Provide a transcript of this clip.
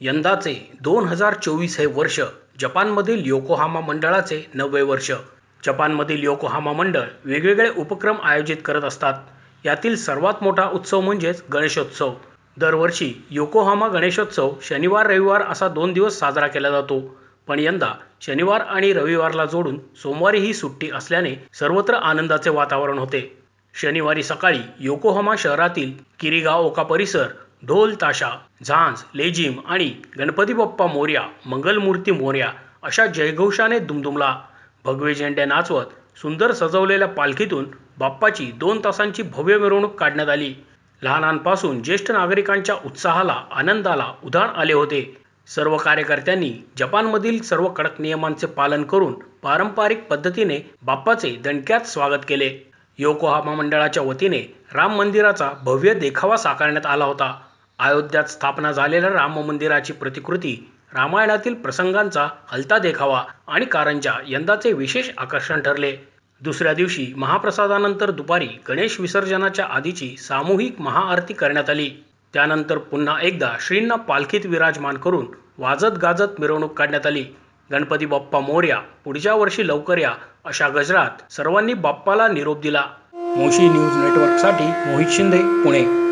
यंदाचे दोन हजार चोवीस हे वर्ष जपानमधील योकोहामा मंडळाचे नववे वर्ष. जपानमधील योकोहामा मंडळ वेगवेगळे उपक्रम आयोजित करत असतात. यातील सर्वात मोठा उत्सव म्हणजेच गणेशोत्सव. दरवर्षी योकोहामा गणेशोत्सव शनिवार रविवार असा दोन दिवस साजरा केला जातो. पण यंदा शनिवार आणि रविवारला जोडून सोमवारी ही सुट्टी असल्याने सर्वत्र आनंदाचे वातावरण होते. शनिवारी सकाळी योकोहामा शहरातील किरिगाओका परिसर ढोल ताशा झांज लेझिम आणि गणपती बाप्पा मोर्या मंगलमूर्ती मोर्या अशा जयघोषाने दुमदुमला. भगवे झेंडे नाचवत सुंदर सजवलेल्या पालखीतून बाप्पाची दोन तासांची भव्य मिरवणूक काढण्यात आली. लहानांपासून ज्येष्ठ नागरिकांच्या उत्साहाला आनंदाला उधाण आले होते. सर्व कार्यकर्त्यांनी जपानमधील सर्व कडक नियमांचे पालन करून पारंपरिक पद्धतीने बाप्पाचे दणक्यात स्वागत केले. योकोहामा मंडळाच्या वतीने राम मंदिराचा भव्य देखावा साकारण्यात आला होता. अयोध्यात स्थापना झालेल्या राम मंदिराची प्रतिकृती रामायणातील प्रसंगांचा हलता देखावा आणि कारंजा यंदाचे विशेष आकर्षण ठरले. दुसऱ्या दिवशी महाप्रसादानंतर दुपारी गणेश विसर्जनाच्या आधीची सामूहिक महाआरती करण्यात आली. त्यानंतर पुन्हा एकदा श्रींना पालखीत विराजमान करून वाजत गाजत मिरवणूक काढण्यात आली. गणपती बाप्पा मोर्या पुढच्या वर्षी लवकर या अशा गजरात सर्वांनी बाप्पाला निरोप दिला. मोशी न्यूज नेटवर्कसाठी मोहित शिंदे पुणे.